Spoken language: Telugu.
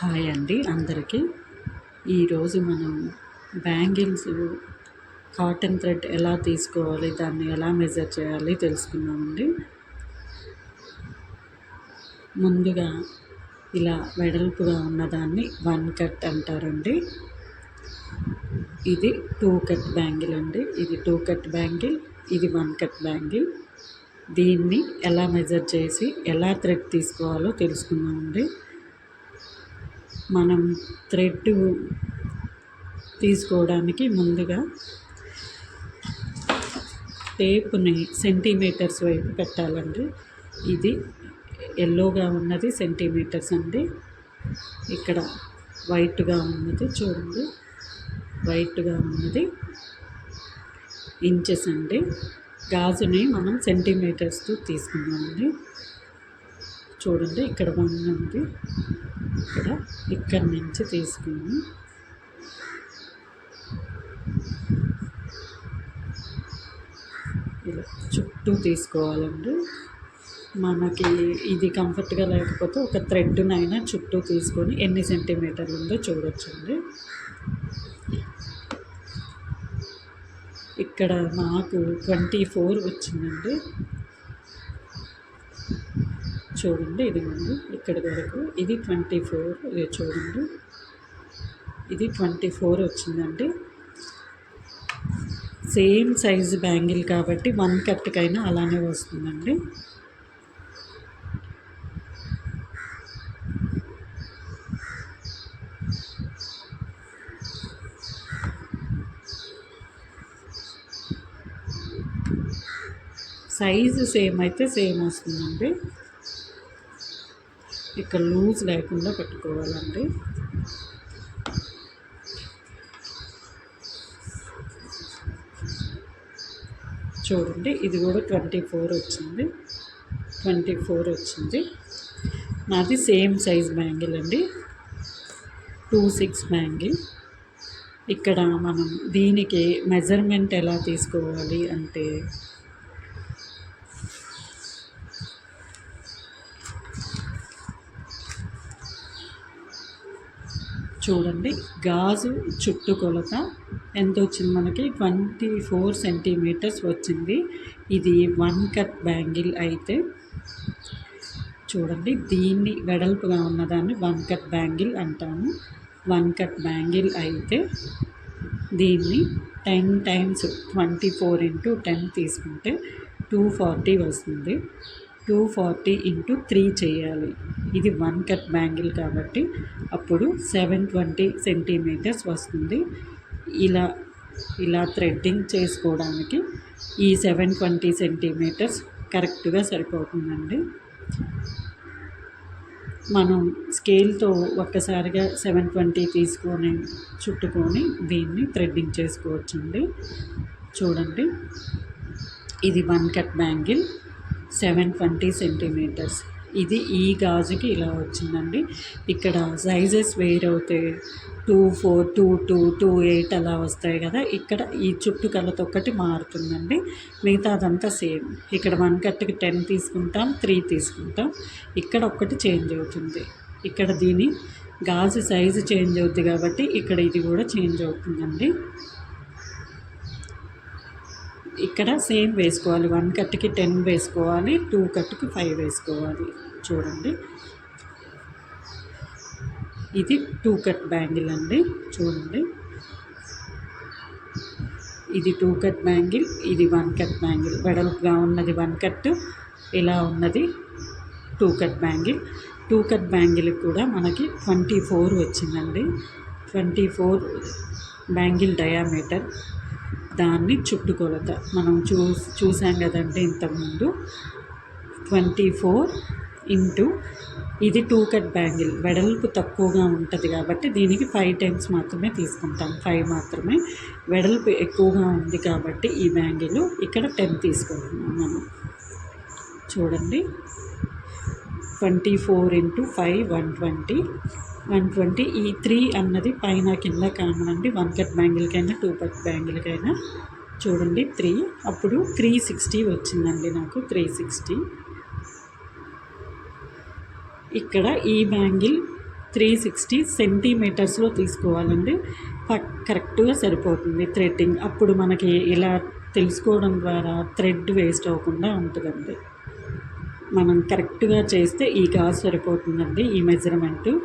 హాయ్ అండి అందరికీ. ఈరోజు మనం బ్యాంగిల్స్ కాటన్ థ్రెడ్ ఎలా తీసుకోవాలి దాన్ని ఎలా మెజర్ చేయాలి తెలుసుకుందామండి. ముందుగా ఇలా వెడల్పుగా ఉన్నదాన్ని వన్ కట్ అంటారండి. ఇది టూ కట్ బ్యాంగిల్ అండి. ఇది టూ కట్ బ్యాంగిల్ ఇది వన్ కట్ బ్యాంగిల్. దీన్ని ఎలా మెజర్ చేసి ఎలా థ్రెడ్ తీసుకోవాలో తెలుసుకుందామండి. మనం థ్రెడ్ తీసుకోవడానికి ముందుగా టేప్ని సెంటీమీటర్స్ వైపు పెట్టాలండి. ఇది ఎల్లోగా ఉన్నది సెంటీమీటర్స్ అండి. ఇక్కడ వైట్గా ఉన్నది చూడండి. వైట్గా ఉన్నది ఇంచెస్ అండి. గాజుని మనం సెంటీమీటర్స్తో తీసుకున్నామండి చూడండి ఇక్కడ వన్ ఉంది. ఇక్కడ. ఇక్కడ నుంచి తీసుకుని ఇలా చుట్టూ తీసుకోవాలండి. మనకి ఇది కంఫర్ట్గా లేకపోతే ఒక థ్రెడ్నైనా చుట్టూ తీసుకొని ఎన్ని సెంటీమీటర్లు ఉందో చూడొచ్చండి. ఇక్కడ నాకు ట్వంటీ ఫోర్ వచ్చిందండి. చూడండి ఇది ఉంది ఇక్కడి వరకు ఇది ట్వంటీ ఫోర్ ఇది చూడండి. ఇది ట్వంటీ ఫోర్ వచ్చిందండి. సేమ్ సైజు బ్యాంగిల్ కాబట్టి వన్ కట్కైనా అలానే వస్తుందండి. సైజు సేమ్ అయితే సేమ్ వస్తుందండి. ఇక్కడ లూజ్ లేకుండా పెట్టుకోవాలండి చూడండి ఇది కూడా ట్వంటీ ఫోర్ వచ్చింది. ట్వంటీ ఫోర్ వచ్చింది. నాది సేమ్ సైజ్ బ్యాంగిల్ అండి. టూ సిక్స్ బ్యాంగిల్ ఇక్కడ మనం దీనికి మెజర్మెంట్ ఎలా తీసుకోవాలి అంటే చూడండి. గాజు చుట్టుకొలత ఎంత వచ్చింది మనకి? ట్వంటీ ఫోర్ సెంటీమీటర్స్ వచ్చింది. ఇది వన్ కట్ బ్యాంగిల్ అయితే. చూడండి. దీన్ని వెడల్పుగా ఉన్నదాన్ని వన్ కట్ బ్యాంగిల్ అంటాము. వన్ కట్ బ్యాంగిల్ అయితే దీన్ని ten times twenty four into ten తీసుకుంటే టూ ఫార్టీ వస్తుంది. టూ ఫార్టీ ఇంటూ త్రీ చేయాలి. ఇది వన్ కట్ బ్యాంగిల్ కాబట్టి అప్పుడు సెవెన్ ట్వంటీ సెంటీమీటర్స్ వస్తుంది. ఇలా ఇలా థ్రెడ్డింగ్ చేసుకోవడానికి ఈ సెవెన్ ట్వంటీ సెంటీమీటర్స్ కరెక్ట్గా సరిపోతుందండి. మనం స్కేల్తో ఒక్కసారిగా సెవెన్ ట్వంటీ తీసుకొని చుట్టుకొని దీన్ని థ్రెడ్డింగ్ చేసుకోవచ్చండి. చూడండి. ఇది one cut bangle. Seven twenty centimeters. ఇది ఈ గాజుకి ఇలా వచ్చిందండి. ఇక్కడ సైజెస్ వేర్ అవుతాయి. Two four two two two eight అలా వస్తాయి కదా. ఇక్కడ ఈ చుట్టుకలతో ఒకటి మారుతుందండి. మిగతా అదంతా సేమ్. ఇక్కడ వన్ కట్టుకి టెన్ తీసుకుంటాం త్రీ తీసుకుంటాం. ఇక్కడ ఒక్కటి చేంజ్ అవుతుంది. ఇక్కడ దీని గాజు సైజు చేంజ్ అవుతుంది కాబట్టి ఇక్కడ ఇది కూడా చేంజ్ అవుతుందండి. ఇక్కడ సేమ్ వేసుకోవాలి. వన్ కట్కి టెన్ వేసుకోవాలి. టూ కట్కి ఫైవ్ వేసుకోవాలి. చూడండి. ఇది టూ కట్ బ్యాంగిల్ అండి. చూడండి. ఇది టూ కట్ బ్యాంగిల్ ఇది వన్ కట్ బ్యాంగిల్. వెడల్పుగా ఉన్నది వన్ కట్ ఇలా ఉన్నది two cut bangle. Two cut bangle కూడా మనకి ట్వంటీ ఫోర్ వచ్చిందండి. Twenty four bangle diameter. దాన్ని చుట్టుకొలత. మనం చూ చూసాం కదంటే ఇంతకుముందు. ట్వంటీ ఫోర్ ఇంటూ ఇది టూ కట్ బ్యాంగిల్. వెడల్పు తక్కువగా ఉంటుంది కాబట్టి దీనికి ఫైవ్ టైమ్స్ మాత్రమే తీసుకుంటాం. ఫైవ్ మాత్రమే. వెడల్పు ఎక్కువగా ఉంది కాబట్టి ఈ బ్యాంగిల్ ఇక్కడ టెన్ తీసుకుంటున్నాం మనం. చూడండి. Twenty four into five one twenty. One twenty ఈ త్రీ అన్నది పైన కింద కామనండి. వన్ కట్ బ్యాంగిల్కైనా టూ కట్ బ్యాంగిల్కైనా చూడండి. త్రీ. అప్పుడు త్రీ సిక్స్టీ వచ్చిందండి నాకు. Three sixty. ఇక్కడ ఈ బ్యాంగిల్ త్రీ సిక్స్టీ సెంటీమీటర్స్లో తీసుకోవాలండి. కరెక్ట్గా సరిపోతుంది థ్రెడ్డింగ్. అప్పుడు మనకి ఇలా తెలుసుకోవడం ద్వారా థ్రెడ్ వేస్ట్ అవ్వకుండా ఉంటుందండి. మనం కరెక్ట్గా చేస్తే ఈ గాజు సరిపోతుందండి ఈ మెజర్మెంటు.